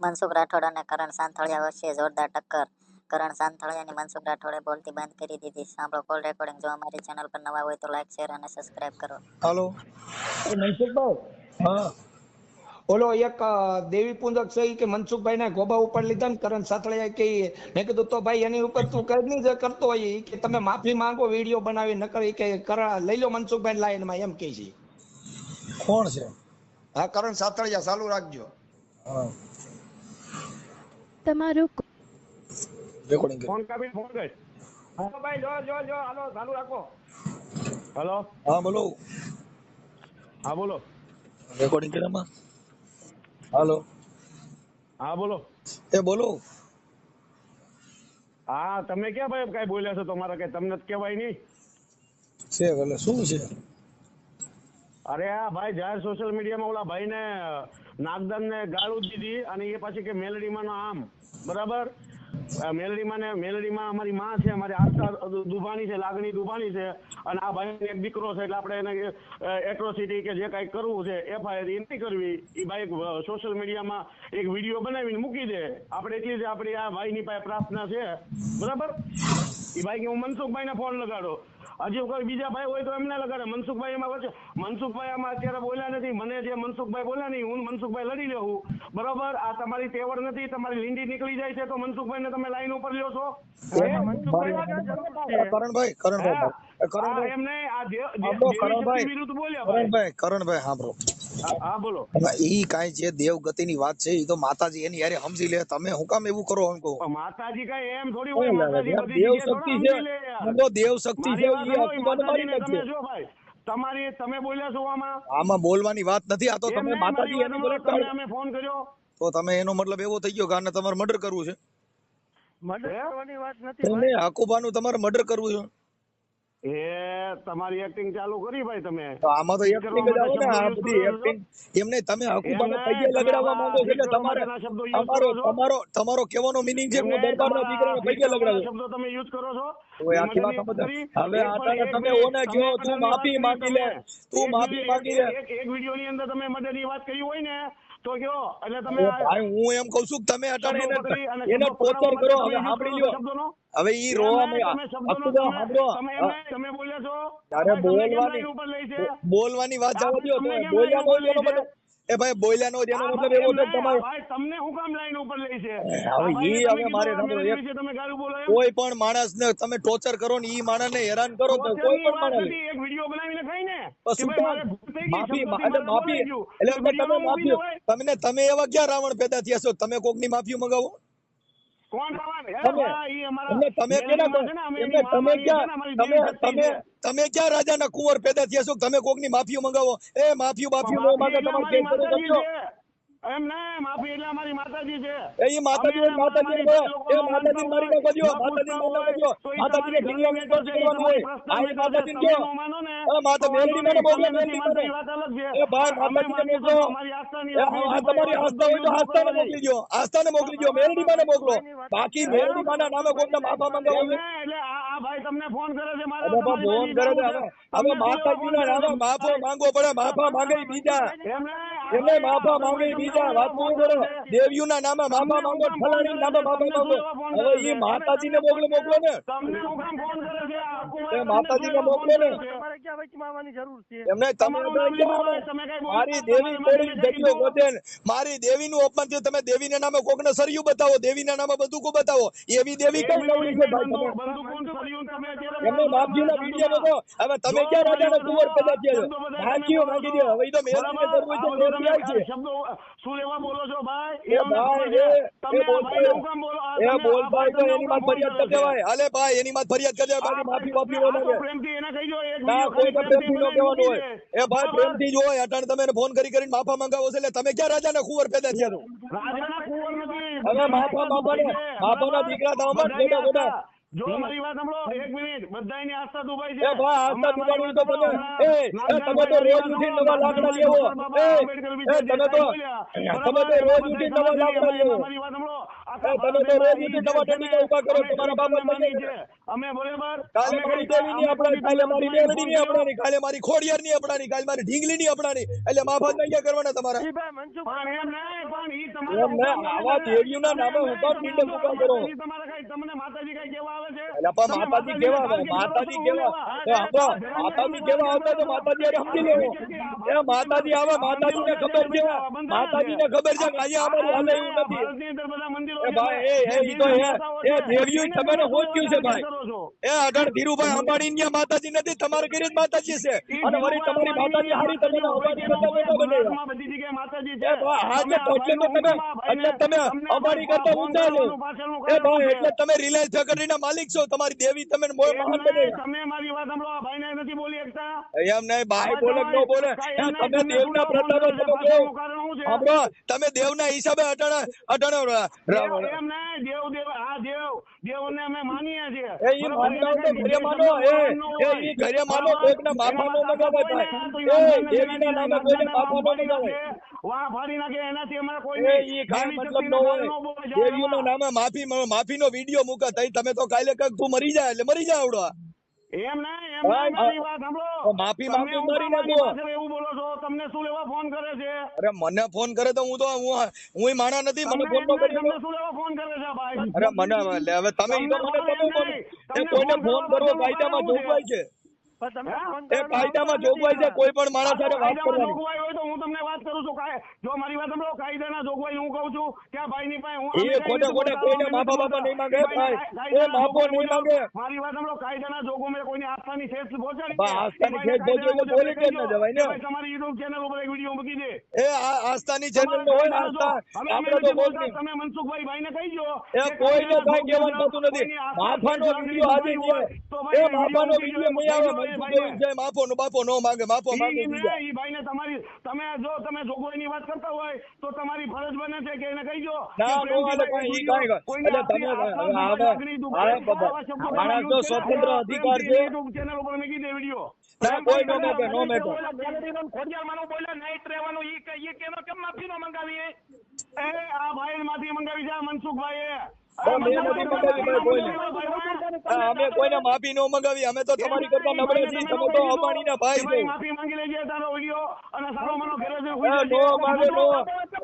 મનસુખ રાઠોડ અને કરણ સાંથળિયા વચ્ચે જોરદાર ટક્કર. કરણ સાંથળિયાની મનસુખ રાઠોડે બોલતી બંધ કરી દીધી. સાંભળો કોલ રેકોર્ડિંગ જો અમારી ચેનલ પર નવા હોય તો લાઈક શેર અને સબસ્ક્રાઇબ કરો. હાલો. એ મનસુખભાઈ હા. ઓલો એક દેવી પૂંજક છે કે મનસુખભાઈ ના ગોબા ઉપર લીધા ને કરણ સાથળિયા કે મેં કીધું તો ભાઈ એની ઉપર તું કઈ નહીં કરતો હોય કે તમે માફી માંગો વીડિયો બનાવી નકર ઈ કે કરણ લઈ લો મનસુખભાઈ લાઈનમાં એમ કે છે કોણ છે? હા કરણ સાથળિયા ચાલુ રાખજો. હા. તમારું રેકોર્ડિંગ ફોન કાપી ફોન કર. હા ભાઈ જો જો જો હાલો ચાલુ રાખો. હલો? હા બોલો. હા બોલો. રેકોર્ડિંગ કર્યામાં હાલો. હા બોલો. એ બોલો. હા તમે ક્યાં ભાઈ કઈ બોલ્યા છો તમારે કઈ તમને જ કહેવાય નહીં? છે એટલે શું છે? અરે આ ભાઈ જાહેર સોશિયલ મીડિયામાં ઓલા ભાઈને નાગદાન ને ગાળું દીધી અને એ પછી કે મેલડીમાં નો આમ. બરાબર? મેલડીમાં ને મેલડીમાં અમારી માં છે, અમારી આસ્થા દુભાણી છે, લાગણી દુભાણી છે, અને આ ભાઈ એક દીકરો છે, એટલે આપણે એને એટ્રોસિટી કે જે કાંઈ કરવું છે, એફઆઈઆર એ કરવી. એ ભાઈ સોશિયલ મીડિયામાં એક વીડિયો બનાવીને મૂકી દે. આપણે એટલી જ આપણી આ ભાઈની પાસે પ્રાર્થના છે. બરાબર? એ ભાઈ કે, હું મનસુખભાઈને ફોન લગાડો. હજી કોઈ બીજા ભાઈ હોય તો એમને લગાડે. મનસુખભાઈ એમાં વચ્ચે મનસુખભાઈ આમાં અત્યારે બોલ્યા નથી. મને જે મનસુખભાઈ બોલ્યા નહીં હું મનસુખભાઈ લડી લેવું બરોબર? આ તમારી તેવડ નથી તમારી લીંડી નીકળી જાય છે તો મનસુખભાઈને તમે લાઈન ઉપર લ્યો છો? કરણભાઈ કરણભાઈ હા, આ વિરુદ્ધ બોલ્યા કરણભાઈ હા, બોલો. ઈ કાઈ જે દેવગતિની વાત છે ઈ તો માતાજી એની યારે સમજી લે. તમે હું કામ એવું કરો એમ કહું? માતાજી કઈ એમ થોડી હોય માતાજી દેવ શક્તિ છે. સમજી લે. યાર. સાંભળો, દેવ શક્તિ છે. તમે જો ભાઈ. તમારી તમે બોલ્યા છો આમાં. આમાં બોલવાની વાત નથી. આ તો તમે માતાજી એને બરાબર તમને અમે ફોન કર્યો. તો તમે એનો મતલબ એવો થઈ ગયો કે આને તમારે મર્ડર કરવું છે? મજાની વાત નથી તમે આકુબાનું તમારે મર્ડર કરવું છે? એ તમારી એક્ટિંગ ચાલુ કરી ભાઈ તમે. તો આમાં તો એક્ટિંગ જ આવે ને આ બધી એક્ટિંગ એમને તમે હકુબાને પગે લગડાવવા માંગો છો એટલે તમારે તમારો તમારો તમારો કહેવાનો મીનિંગ છે કે હું દરબારના દીકરાને પગે લગડાવું. શબ્દો તમે યુઝ કરો છો? ઓય આખી વાત સમજ હવે તમે ઓને કયો તું માફી માંગી લે તું માફી માંગી લે. એક વિડિયો ની અંદર તમે મદદની વાત કરી હોય ને તો કયો એટલે તમે ભાઈ હું એમ કહું છું કે તમે અટાણે એને કરો હવે સાંભળી લ્યો. હવે ઈ રોવા તમે- સાંભળો. તમે બોલ્યા છો? કેમ બોલવાની બોલવાની વાત જવા દો બોલ્યા નો લઈ મતલબ એ ભાઈ બોલ્યા નો જેનો મતલબ એવો છે તમારે ભાઈ તમને હું કામ લાઈન ઉપર લઈ છે? હવે ઈ હવે મારે સાંભળો, તમે ગાળું બોલો કોઈ પણ માણસ ને તમે ટોર્ચર કરો ને ઈ માણસ ને હેરાન કરો તો કોઈ પણ માણસ એક વિડિયો બનાવીને ખાઈ ને. ગઈ, માફી એટલે માફી એટલે તમે માફી તમને તમે એવા ક્યાં રાવણ પેદા થયા છો? તમે કોકની માફી મંગાવો? તમે ક્યાં રાજાના કુંવર પેદા થયા છો? તમે કોકની માફીઓ મંગાવો. એ માફી બાફી એમ ને માફી એટલે અમારી માતાજી છે. એ માતાજી માતાજી માતાજી મારી નાખો માતાજી મારી નાખો હોય. આ જો માતા મેલડી મને મેલડી. એ મોકલો આ તમારી આસ્થા હોય તો દો આસ્થાને મોકલી દો મેલડી માને મોકલો. બાકી મેલડી માના નામે કોકના માફા મંગાવો એટલે આ ભાઈ તમને ફોન કરે છે મારા હવે ફોન કરે છે હવે નામે માફો માંગવો પડે માફા માંગે બીજા. એમ ને, એમને માફા માંગે બીજા વાત ફોન કરો. દેવીઓના નામે માફા માંગો ફલાણી નામે માફા માંગો. હવે એ માતાજીને મોકલે મોકલો ને. કામ એ માતાજીને મોકલો ને. એમને મારી દેવી મને જગ્યો ગોતે મારી દેવી નું. અપમાન થયું તમે દેવીના નામે કોકને સરિયું બતાવો દેવી ના નામે બંદૂકો બતાવો. એવી દેવી કઈ નવડી છે ભાઈ તમે? બંદૂક કોણ સળિયું ને એમને વીડિયો મૂકો. હવે તમે ક્યાં રાજાના કુંવર પેદા થયા છો નાખી દો. હવે તો મેં કરવું છે બરાબર, આ બધું મેલડી તમે શબ્દો શું લેવા બોલો છો ભાઈ? એ ભાઈ તમે કામ બોલો? એ તો એની માં ફરિયાદ કરી દેવાય હાલે ભાઈ. એની માં ફરિયાદ કરી દેવાય બાકી માફી બાફી હોય આ પ્રેમથી એને કહી દો, એક ના કોઈ તો પ્રેમથી નો કહેવાનું હોય. એ ભાઈ પ્રેમથી જ હોય અટાણે તમે ફોન કરી કરીને માફા મંગાવો છે. એટલે તમે ક્યાં રાજાના કુંવર પેદા થયા છો? રાજાના કુંવર નથી. હવે માફા માફાને માફાના દીકરા. જો મારી વાત સાંભળો એક મિનિટ. બધાની આસ્થા દુભાઈ છે. ભાઈ આસ્થા હમણાં તો તમે વાત એ તમે તો રોજ ઉઠી નવા લાકડા લેવો. એ એ તમે તો તમે તો રોજ ઉઠીને નવા લાકડા લેવો. મારી વાત સાંભળો. આ તમે તો રોજ દેશમાં ટમાટરની છે ને, કરો, તમારા બાપ માની છે. અમે બરોબર કાલે મારી કઈ દેવી ની અમે આપણાની, કાલે મારી તમને મેલડી ની ફોન આપણાની, કાલે મારી ખોડિયાર આપણાની, કાલે મારી ઢીંગલી આપણાની. એટલે માફત નહીં કરવાના તમારા પણ એમ નહીં, પણ ઈ તમારા આવા દેવીઓના નામે હું ટીંડે ફૂંકા કરો? તમારા કઈ તમને માતાજી કઈ કેવા આવે છે એટલે પણ માતાજી કેવા આવે? માતાજી કેવા? માતાજી કેવા આવતા તો માતાજી હારે સમજી લેવો. એ માતાજી આવે, માતાજીને ખબર છે. માતાજીને ખબર છે કે અહીંયા અમારું હાલે એવું નથી. ભારતની અંદર બધા મંદિરો એ ભાઈ, એ, એ, તો એ, એ દેવીઓ તમે હોચ્યું છે ભાઈ. એ આગળ ધીરુભાઈ અંબાણી ની માતાજી નથી તમારે ઘરે માતાજી છે. અને વળી તમારી માતાજી હારી તમે અંબાણી કરતા મોટા બનાવ્યા બધી જગ્યાએ માતાજી છે. એ ભાઈ, તમે એટલે તો એટલે તો તમે અંબાણી કરતા ઊંચા છો એ ભાઈ એટલે તમે રિલાયન્સ ફેક્ટરી ના માલિક છો. તમારી દેવી તમે મહાન તમે મારી વાત સાંભળો. આ ભાઈને નથી બોલી શકતા. એમ નહીં ભાઈ બોલે ન બોલે. તમે દેવના પ્રતાપે તમે દેવના હિસાબે અટાણા અટાણા એમ નહીં, દેવ દેવ હા દેવ દેવને અમે માનીએ છીએ. એ ઈ માનતા તો ઘરે માનો એ એ ઈ ઘરે માનો કોઈકના માથા નો. મગાવાય ભાઈ એ દેવીના નામે કોઈને માથા નો મગાવાય વાહ ફાડી નાખે એનાથી અમારે કોઈ એ ઈ કાંઈ મતલબ ન હોય. નામે માફી માફીનો વીડિયો મૂકા તઈ તમે તો કાલે કઈ તું મરી જાય એટલે મરી જાય આવડો એમ ના એમ હા, મારી વાત સાંભળો. તો માફી મરી નાખો. તમને શું લેવા ફોન કરે છે? અરે મને ફોન કરે તો હું તો હું હું માણા નથી મને ફોન તો કરી તમને શું લેવા ફોન કરે છે ભાઈ? અરે મને હવે તમે ઈ તો મને તમે કોઈને ફોન કરવો કાયદામાં જોગવાઈ છે. એ કાયદામાં જોગવાઈ છે કોઈ પણ માણસ સાથે વાત કરવાની. જોગવાઈ હોય તો હું તમને વાત કરું છું કાય- જો મારી વાત સાંભળો કાયદાના જોગવાઈ હું કહું છું કે આ ભાઈની પાસે હું- એ અમે કઈ ખોટે રીતે ખોટે બોલતા કોઈને માફા બાપા નહીં માંગે, ભાઈ, ભાઈ. એ માફો નહીં માંગે. મારી વાત સાંભળો કાયદાના જોગો મેં કોઈની આસ્થાની ઠેસ પહોંચાડી બા, આસ્થાની એ પહોંચે એટલે બોલી કેમ ના જવાય ને? તમારી YouTube ચેનલ ઉપર એક વીડિયો મૂકી દે. એ આસ્થાની ચેનલ નો હોય ને આસ્થા આપણે તો નથી તમે મનસુખભાઈ ભાઈને કહી દો એ કોઈને કાયદાના કહેવાનું થતું નથી. માફાનો વીડિયો આજે છે. એ માફાનો વીડિયો વીડિયો નહીં આવે માફો નો. નો માંગે માફો માંગે ઈ ભાઈને તમારી તમે જો તમે જોગવાઈની વાત કરતા હોય તો તમારી ફરજ બને છે કે એને ના કાંઈ તમે. સ્વતંત્ર અધિકાર છે YouTube ચેનલ ઉપર મૂકી દે વીડિયો. ના, કોઈ નો મેકે, નો મેકે. ખોડિયારમાંનું બોલ્યા, નાઈટ રહેવાનું ઈ કે- ઈ કેનો કેમ માફી નો મંગાવી એ આ ભાઈ માંથી મંગાવી છે મનસુખભાઈ મનસુખભાઈએ મેં નથી મંગાવી ભાઈ કોઈને. અમે કોઈને માફી નો મંગાવી અમે તો તમારી કરતા નબળે છીએ તમે તો અંબાણીના ભાઈ છો. માફી માંગી લેજે તારો વીડિયો અને સારો મનો એ સુઈ નો માંગે નો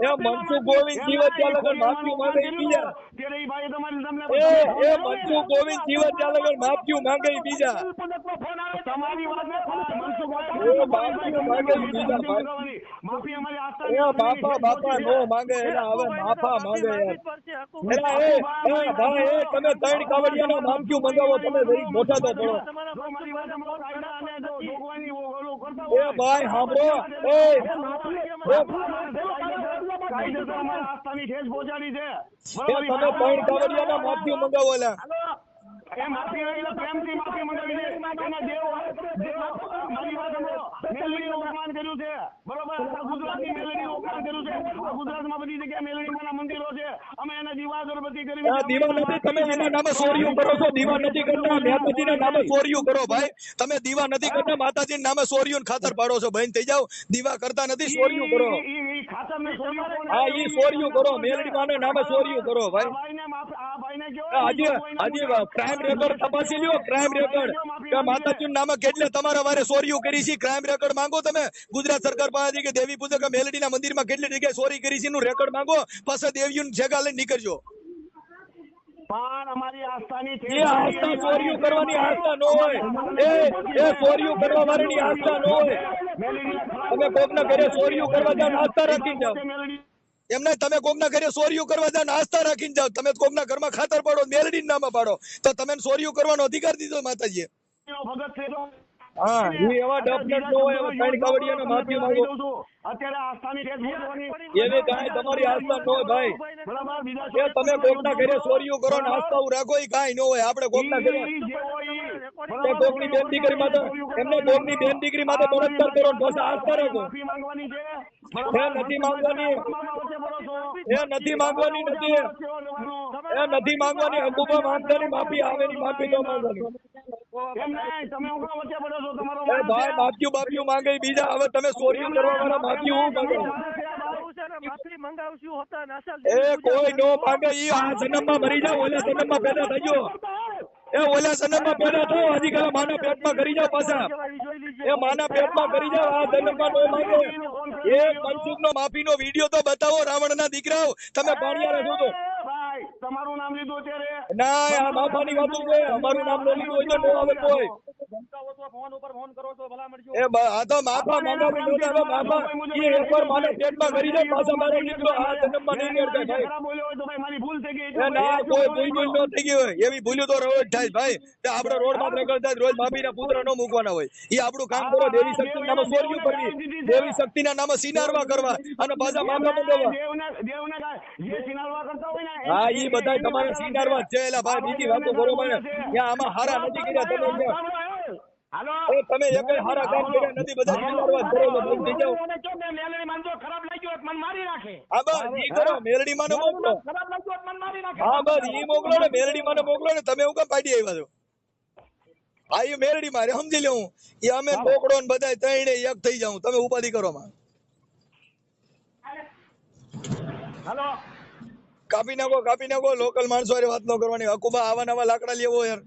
એ મનસુ ગોવિંદ જીવત ચાલે લગન માફી માંગે બીજા. ત્યારે ઈ ભાઈએ તમારી તમને એ એ મનસુ ગોવિંદ જીવત ચાલે લગન માફી માંગે બીજા. તમારી વાત ખોટા. મનસુખભાઈ માફી માંગે બીજા માફી અમારી આસ્થા બાપા બાપા નો માંગે એના હવે માફા માંગે. એના એ ભાઈ એ તમે ત્રણ કાવડિયાના માફી મંગાવો તમે જરી મોટા તો કરતા એ ભાઈ સાંભળો એ કાયદેસર અમારા આસ્થાની ઠેસ પહોંચાડી છે એ તમે ત્રણ કાવડિયાના માફી મંગાવો એલા એ માફી એટલે પ્રેમથી માફી મંગાવી દે એના દેવ દેવ મારી વાત સાંભળો. મેલડીનું અપમાન કર્યું છે. બરોબર? ગુજરાતની મેલડીનું અપમાન કર્યું છે. ગુજરાતમાં બધી જગ્યાએ મેલડીમાંના મંદિરો છે. અમે એને દીવા અગરબત્તી કરી દીવા નથી તમે એના નામે સોરિયું કરો છો. દીવા નથી કરતા નામે ચોરીઓ કરો ભાઈ. તમે દીવા નથી કરતા માતાજીના નામે ચોરીઓ ખાતર પાડો છો. બહેન થઈ જાઓ. દીવા કરતા નથી સોરિયું કરો. હા ઈ ચોરીઓ કરો મેલડી માને નામે ચોરીઓ કરો ભાઈ. આજે આજે ક્રાઇમ રેકોર્ડ તપાસી લ્યો ક્રાઇમ રેકોર્ડ કે માતાજીના નામે કેટલે તમારા વારે ચોરીઓ કરી છે ક્રાઇમ રેકોર્ડ માંગો તમે. ગુજરાત સરકાર પાસેથી કે દેવી પૂજક ના મેલડીના મંદિરમાં કેટલી જગ્યાએ ચોરી કરી છે એનું રેકોર્ડ માંગો. પાછા દેવીઓની જગા લઈને નીકળજો. પણ અમારી આસ્થાની એ આસ્થા ચોરીઓ કરવાની આસ્થા ન હોય. એ એ ચોરીઓ કરવા વાળાની આસ્થા ન હોય. તમે કોકના ઘરે ચોરીઓ કરવા જાવ ને આસ્થા રાખીને એમને તમે કોકના ઘરે ચોરીઓ કરવા જાવ ને આસ્થા રાખીને જાઓ. તમે કોકના ઘરમાં ખાતર પાડો મેલડી નામાં પાડો. તો તમે ચોરીઓ કરવાનો અધિકાર દીધો માતાજીએ. ભગત હા એ એવા ડફનટ ન હોય એવા ત્રણ કાવડિયાના માફી માંગો. અત્યારે આસ્થાની ઠેસ પહોંચવાની એવી કાંઈ તમારી આસ્થા ન હોય ભાઈ. બરાબર બીજા તમે કોકના ઘરે ચોરીઓ કરો ને આસ્થાઓ રાખો એ કાંઈ ન હોય. આપણે કોકના ઘરે ઈ જે હોય ઈ. તે કોકની બેન દીકરી માટે એમને કોકની બેન દીકરી માટે બળાત્કાર કરો ને પછી આસ્થા રાખો. એ નથી માંગવાની. એ નથી માંગવાની નથી. એ નથી માંગવાની. અંબુબા માંગતાની માફી આવે ની માફી ન માંગવાની. ભાઈ માંગે બીજા હવે તમે કરવા વાળા માફી હું માંગો માફી ને એ કોઈ નો માંગે ઈ આ જન્મમાં મરી જાવ ઓલા જન્મમાં પેદા થઈ ગયો એ ઓલા જન્મમાં પેદા થયો હજી કાલે માના પેટમાં કરી જાવ પાછા. એ માના પેટમાં કરી જાવ આ જન્મમાં નો માંગે. એ મનસુખનો માફીનો વીડિયો તો બતાવો રાવણના દીકરાઓ તમે તો ભાઈ તમારું નામ લીધું અત્યારે? ના બાપાની વાતો છે અમારું નામ નો લીધું હોય તો નો આવે કોઈ. એ આ તો માફા માંગાવી નો આવે માફા ઈ એકવાર માના પેટમાં કરી જાય પાછા મારો દીકરો આ જન્મમાં નહીં નીકળે ભાઈ ખરાબ બોલ્યો હોય તો ભાઈ મારી ભૂલ થઈ ગઈ. ના કોઈ ભૂલ ભૂલ ન થઈ ગઈ હોય. એવી ભૂલ્યું તો રોજ થાય ભાઈ. તે આપણે રોડમાં જ રોજ માફીના પુત્ર ન મૂકવાના હોય. એ આપણું કામ કરો દેવી શક્તિ નામે સોર્યું કરવી દેવી શક્તિના નામે સિનારવા કરવા અને પાછા માફા મંગાવવા. દેવને દેવને જે સિનારવા કરતા હોય ને હા એ બધા તમારે સિનારવા છે. એલા ભાઈ બીજી વાતો કરો મને ત્યાં આમાં હારા નથી કર્યા તમે. હાલો. તમે એકય હારા કામ કર્યા નથી બધા સિનારવા કરો છો બંધ થઈ જાઓ. મને કહો ને મેલડી માનજો ખરાબ લાગ્યો હોત મારી નાખે. હા બસ ઈ કરો મેલડી માં મોકલો. ખરાબ લાગ્યો હોત મારી નાખે. હા બસ ઈ મોકલો ને મેલડી માં મોકલો ને તમે હું કામ પાડી આવ્યા છો? મેલડી મારે સમજી લઉં એ અમે બોકડો ને બધા ત્રણે એક થઈ જાઉં. તમે ઉપાધિ કરો માં હાલો. કાપી નાખો કાપી નાખો લોકલ માણસો વાત ન કરવાની. અકુબા આવા નવા લાકડા લેવો યાર.